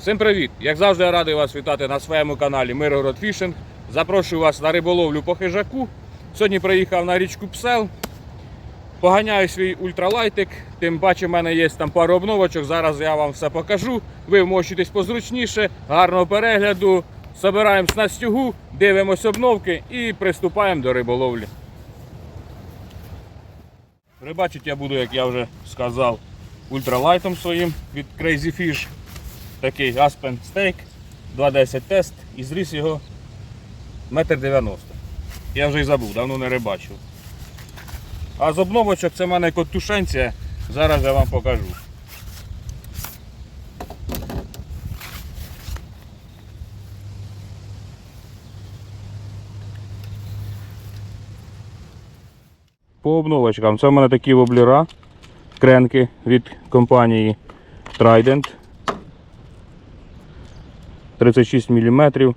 Всім привіт! Як завжди, я радий вас вітати на своєму каналі Миргород Фішинг. Запрошую вас на риболовлю по хижаку. Сьогодні приїхав на річку Псел. Поганяю свій ультралайтик. Тим паче, в мене є там пару обновочок. Зараз я вам все покажу. Ви вмощуйтесь позручніше, гарного перегляду. Собираємо снастюгу, дивимось обновки і приступаємо до риболовлі. Рибачить я буду, як я вже сказав, ультралайтом своїм від Crazy Fish. Такий Aspen Steak 2.10 тест і зріс його 1,90 м. Я вже й забув, давно не рибачив. А з обновочок це в мене котушенція. Зараз я вам покажу. По обновочкам. Це в мене такі воблера, кренки від компанії Trident. 36 мм,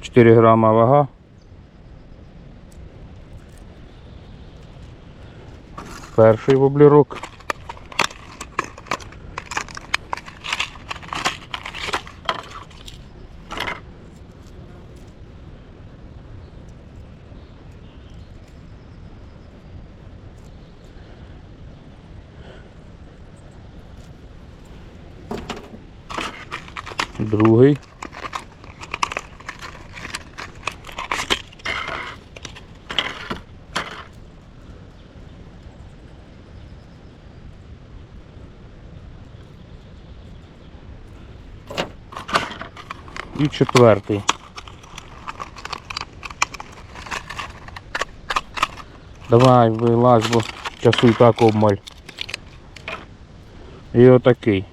4 грама вага. Перший воблерок. Другий. І четвертий. Давай, вилазь, бо часу і так обмаль. І отакий.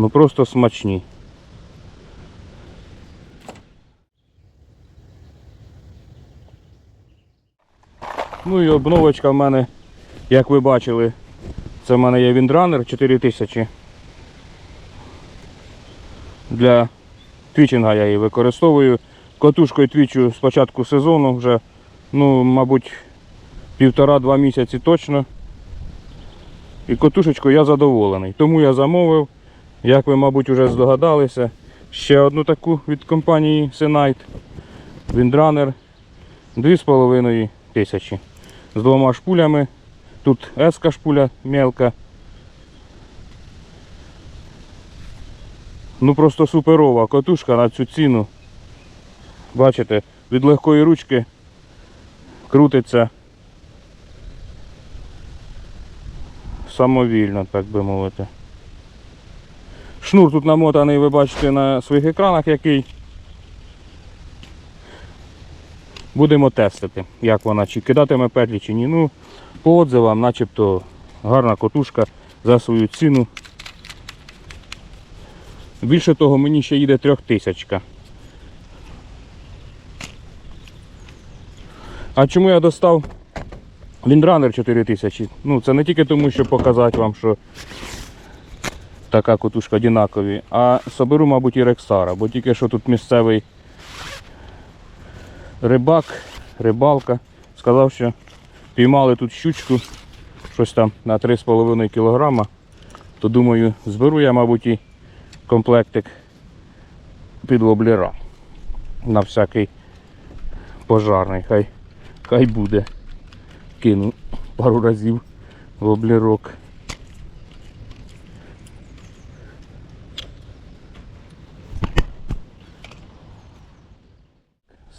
Ну просто смачні. Ну і обновочка в мене, як ви бачили, це в мене є Windrunner 4000. Для твічинга я її використовую. Котушкою твічу з початку сезону вже, ну, мабуть, півтора-два місяці точно. І котушечкою я задоволений. Тому я замовив, як ви, мабуть, вже здогадалися, ще одну таку від компанії Senite. Windrunner 2,5 тисячі. З двома шпулями. Тут S шпуля мелка. Ну просто суперова котушка на цю ціну. Бачите, від легкої ручки крутиться самовільно, так би мовити. Шнур тут намотаний, ви бачите на своїх екранах який. Будемо тестити, як вона, чи кидатиме петлі, чи ні. Ну, по отзивам, начебто гарна котушка за свою ціну. Більше того, мені ще їде трьохтисячка. А чому я достав Windrunner 4000? Ну, це не тільки тому, щоб показати вам, що така котушка одинакові, а соберу, мабуть, і Рексара, бо тільки що тут місцевий рибак, рибалка сказав, що піймали тут щучку, щось там на 3,5 кг, то думаю, зберу я, мабуть, і комплектик під воблера. На всякий пожарний. Хай, хай буде. Кину пару разів воблерок.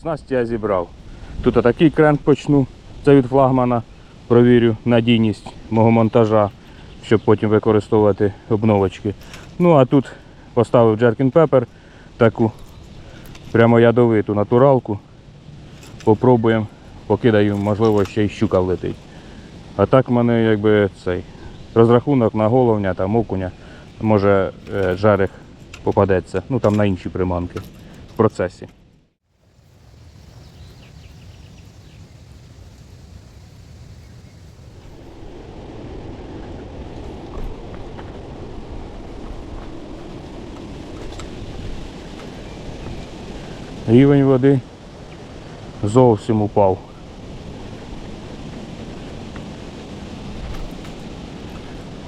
Снасті я зібрав. Тут такий крен почну. Це від флагмана. Провірю надійність мого монтажа, щоб потім використовувати обновочки. Ну а тут поставив Jerkin Pepper, таку прямо ядовиту натуралку. Попробуємо, покидаю, можливо, ще й щука влетить. А так в мене якби цей розрахунок на головня та окуня. Може е, жарих попадеться. Ну там на інші приманки в процесі. Рівень води зовсім упав.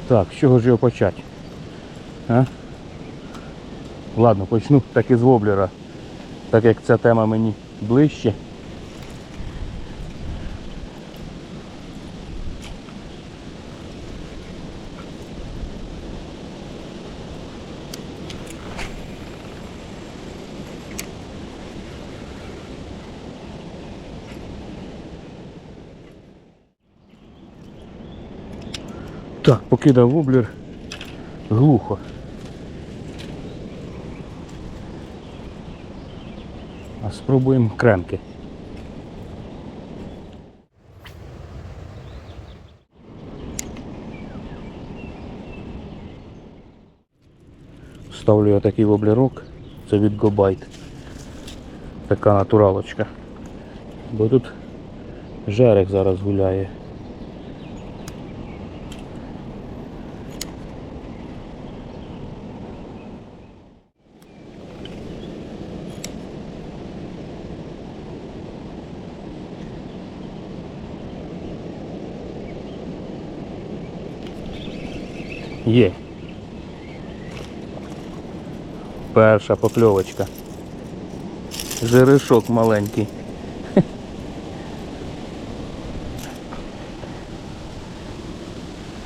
Так, з чого ж його почати? А? Ладно, почну так із воблера, так як ця тема мені ближче. Так, покидав воблер глухо. А спробуємо кремки. Ставлю я такий воблерок, це від Гобайт. Така натуралочка. Бо тут жерех зараз гуляє. Є. Перша покльовочка. Жиришок маленький.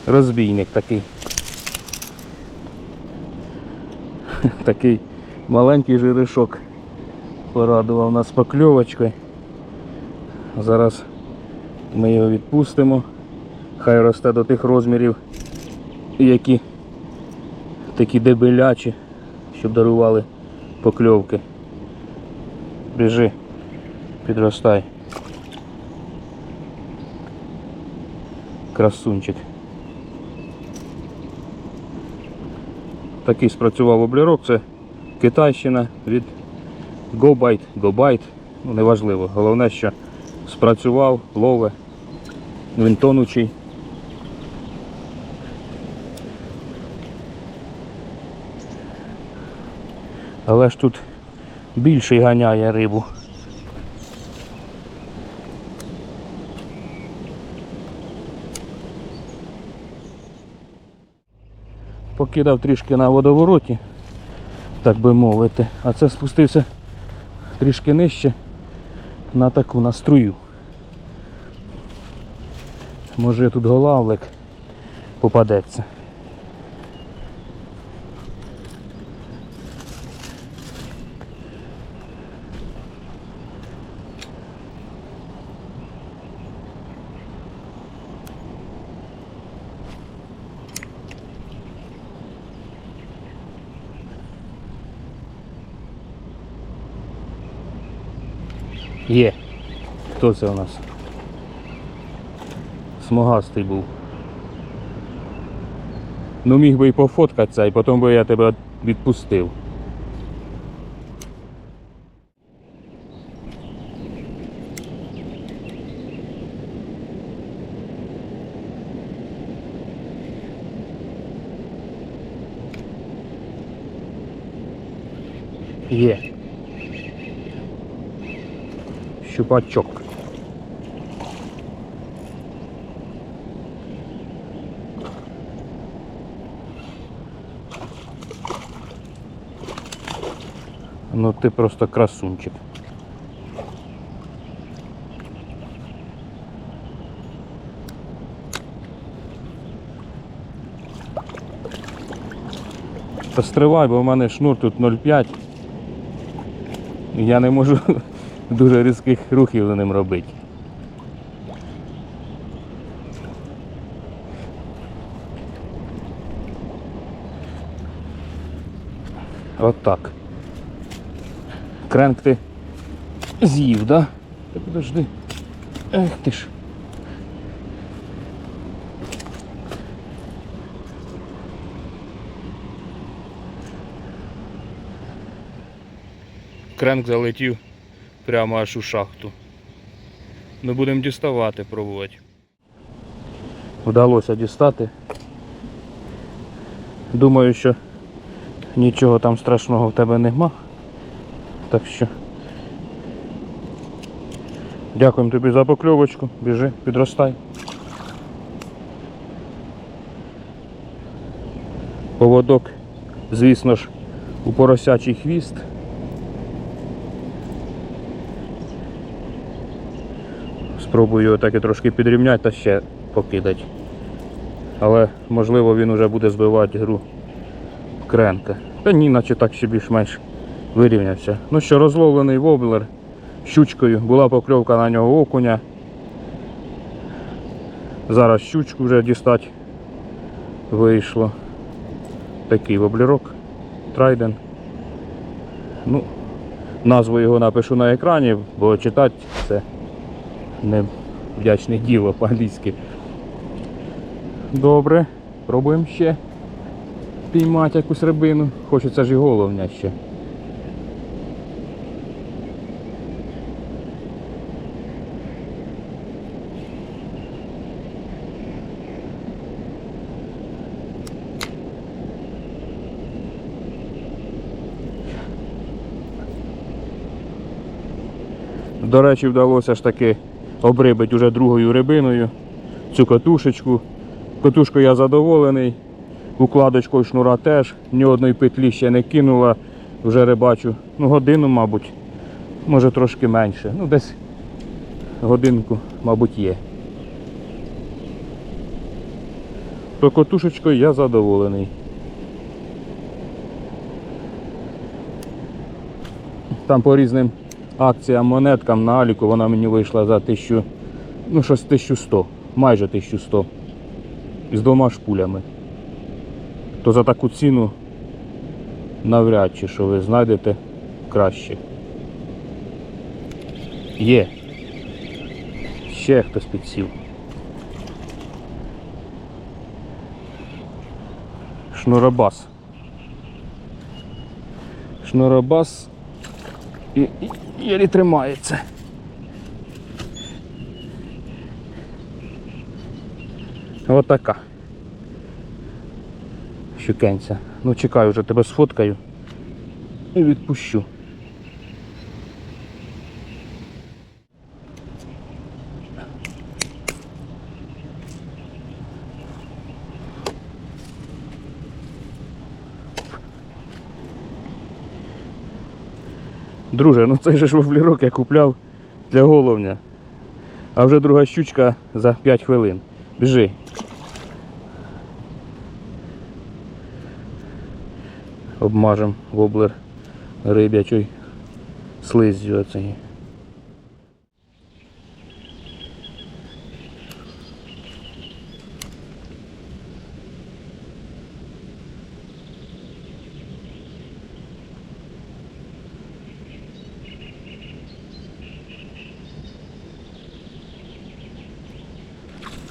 Розбійник такий. Такий маленький жиришок порадував нас покльовочкою. Зараз ми його відпустимо. Хай росте до тих розмірів, які такі дебелячі, щоб дарували покльовки. Біжи, підростай. Красунчик. Такий спрацював облірок, це Китайщина від GoBite, GoBite, ну неважливо. Головне, що спрацював, лове, він тонучий. Але ж тут більший ганяє рибу. Покидав трішки на водовороті, так би мовити, а це спустився трішки нижче на таку на струю. Може тут голавлик попадеться. Є. Хто це у нас? Смугастий був. Ну міг би і пофоткатися, і потім би я тебе відпустив. Є. Щупачок. Ну ти просто красунчик. Та стривай, бо в мене шнур тут 0,5. І Я не можу дуже різких рухів за ним робити. От так. Кренк ти з'їв, да? Та подожди. Ех ти ж. Кренк залетів прямо аж у шахту. Ми будемо діставати, пробувати. Вдалося дістати. Думаю, що нічого там страшного в тебе нема. Так що дякуємо тобі за покльовочку. Біжи, підростай. Поводок, звісно ж, у поросячий хвіст. Спробую його таки трошки підрівняти та ще покидати. Але можливо він вже буде збивати гру кренка. Та ні, наче так ще більш-менш вирівнявся. Ну що, розловлений воблер щучкою, була покльовка на нього окуня. Зараз щучку вже дістати вийшло. Такий воблерок. Трайден. Ну, назву його напишу на екрані, бо читати це не вдячне діло по-англійськи. Добре, пробуємо ще піймати якусь рибину. Хочеться ж і головня ще. До речі, вдалося ж таки обрибити уже другою рибиною цю катушечку. Катушкою я задоволений, укладочкою шнура теж, ні одної петлі ще не кинула, вже рибачу. Ну, годину, мабуть, може трошки менше. Ну, десь годинку, мабуть, є. То катушечкою я задоволений. Там по різним акціям монеткам на Аліку вона мені вийшла за 1000, ну щось 1100, майже 1100. З двома шпулями. То за таку ціну навряд чи що ви знайдете краще. Є. Ще хтось підсів. Шнуробас. Шнуробас і, єлі тримається. Отака. Щукенця. Ну чекаю вже тебе сфоткаю і відпущу. Друже, ну цей же ж воблерок я купляв для головня. А вже друга щучка за 5 хвилин. Біжи. Обмажем воблер рибячий слиззю оцеї.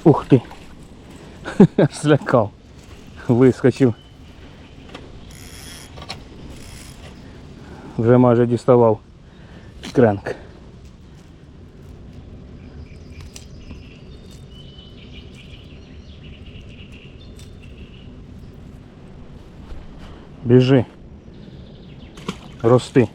Ух ти! Злякав. Вискочив. Вже майже діставав кренк. Біжи. Рости.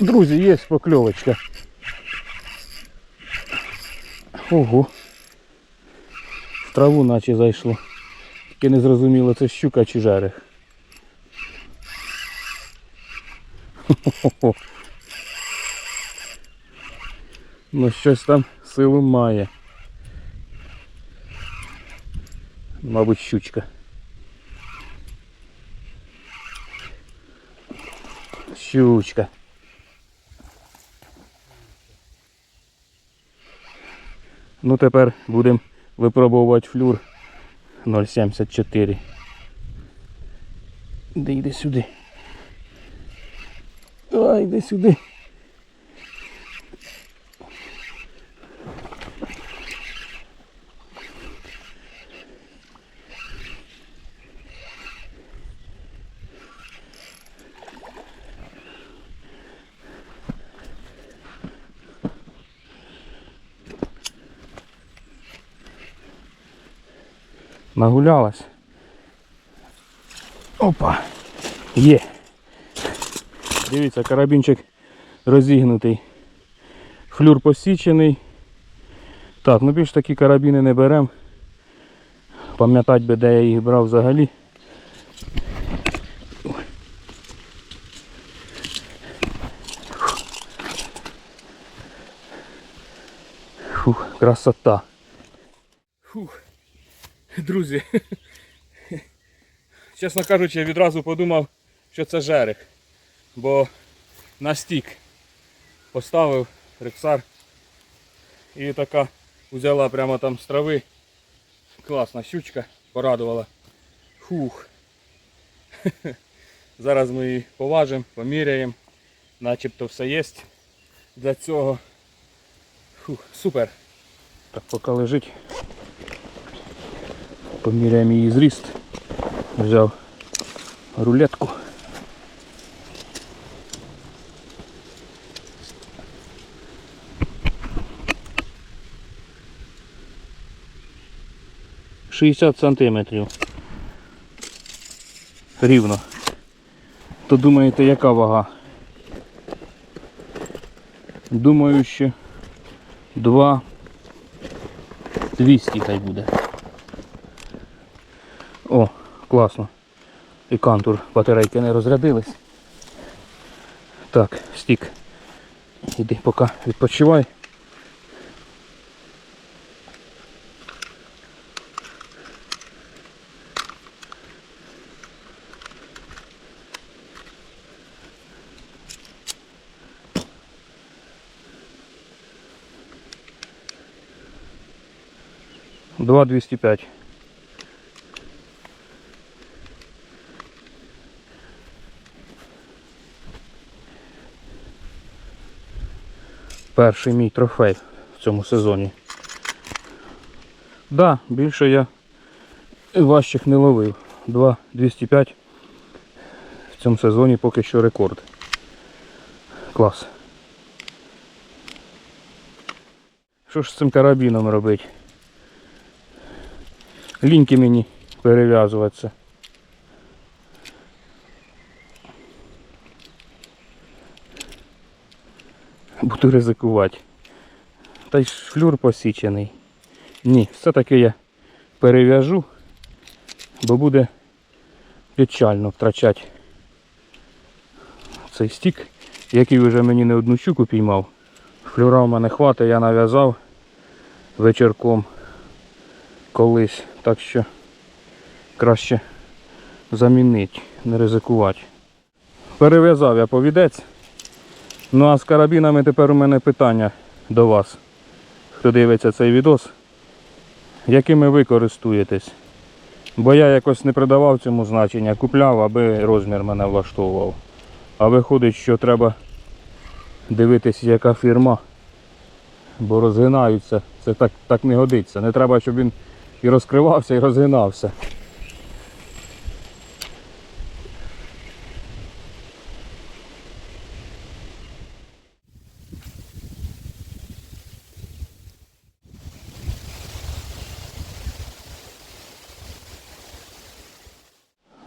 Друзі, є покльовочка. Ого. В траву наче зайшло. Тільки не зрозуміло, це щука чи жерех. Ну щось там силу має. Мабуть, щучка. Щучка. Ну тепер будемо випробовувати флюр 0,74. Де йди сюди. Ай, йди сюди. Нагулялась. Опа! Є. Дивіться, карабінчик розігнутий. Флюр посічений. Так, ну більш такі карабіни не беремо. Пам'ятать би, де я їх брав взагалі. Фух, красота. Фух. Друзі. Чесно кажучи, я відразу подумав, що це жерех. Бо на стік поставив рексар і така взяла прямо там з трави. Класна щучка, порадувала. Фух. Зараз ми її поважимо, поміряємо. Начебто все є для цього. Фух, супер. Так, поки лежить. Поміряємо її зріст. Взяв рулетку. Шістдесят сантиметрів. Рівно. То думаєте, яка вага? Думаю, що 2 200 хай буде. Класно. І кантур батарейки не розрядились. Так, стік. Іди поки відпочивай. Два двісті п'ять. Перший мій трофей в цьому сезоні. Да, більше я важчих не ловив. 2 205 в цьому сезоні поки що рекорд. Клас. Що ж з цим карабіном робити? Ліньки мені перев'язуватися. Буду ризикувати. Та й флюр посічений. Ні, все-таки я перев'яжу, бо буде печально втрачати цей стік, який вже мені не одну щуку піймав. Флюра в мене хватить, я нав'язав вечірком колись. Так що краще замінити, не ризикувати. Перев'язав я повідець. Ну а з карабінами тепер у мене питання до вас, хто дивиться цей відос. Якими ви користуєтесь? Бо я якось не придавав цьому значення, купляв, аби розмір мене влаштовував. А виходить, що треба дивитись, яка фірма. Бо розгинаються. Це так, так не годиться. Не треба, щоб він і розкривався, і розгинався.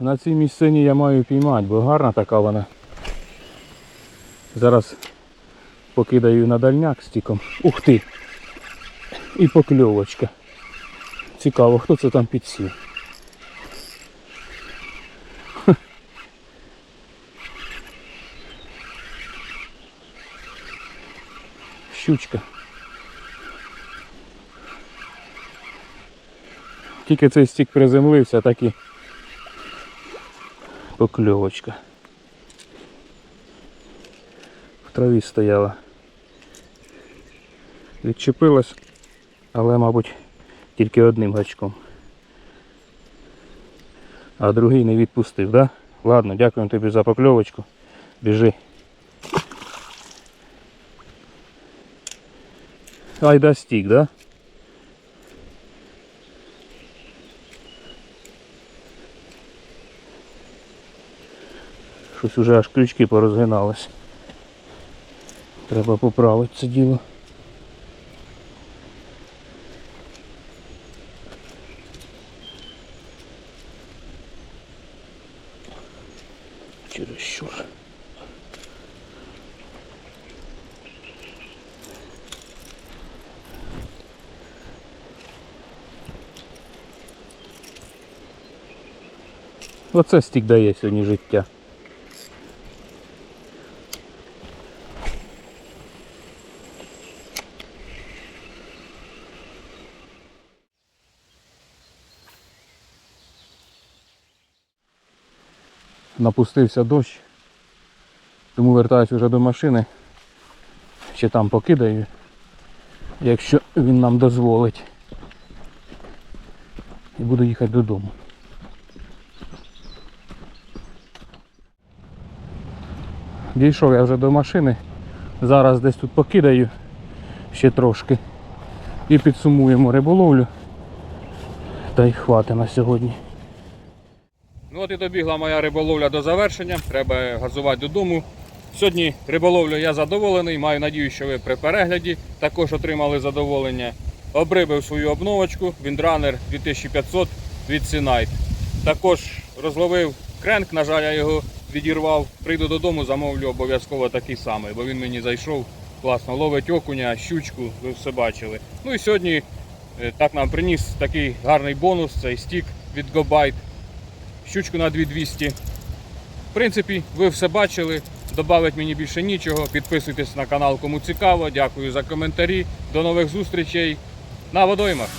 На цій місцині я маю піймати, бо гарна така вона. Зараз покидаю на дальняк стіком. Ух ти! І покльовочка. Цікаво, хто це там підсів. Щучка. Тільки цей стік приземлився, так і покльовочка. В траві стояла. Відчепилась, але, мабуть, тільки одним гачком. А другий не відпустив, да? Ладно, дякуємо тобі за покльовочку. Біжи. Айда стік, да? Щось уже аж крючки порозгинались. Треба поправити це діло. Чересчур. Оце стік дає сьогодні життя. Напустився дощ, тому вертаюсь вже до машини. Ще там покидаю, якщо він нам дозволить. І буду їхати додому. Дійшов я вже до машини. Зараз десь тут покидаю ще трошки. І підсумуємо риболовлю. Та й хватить на сьогодні. Ну от і добігла моя риболовля до завершення. Треба газувати додому. Сьогодні риболовлю я задоволений. Маю надію, що ви при перегляді також отримали задоволення. Обрибив свою обновочку Windrunner 2500 від Sinite. Також розловив кренк, на жаль, я його відірвав. Прийду додому, замовлю обов'язково такий самий, бо він мені зайшов класно. Ловить окуня, щучку, ви все бачили. Ну і сьогодні е, так нам приніс такий гарний бонус, цей стік від GoBite. Щучку на 2200. В принципі, ви все бачили. Добавить мені більше нічого. Підписуйтесь на канал, кому цікаво. Дякую за коментарі. До нових зустрічей на водоймах.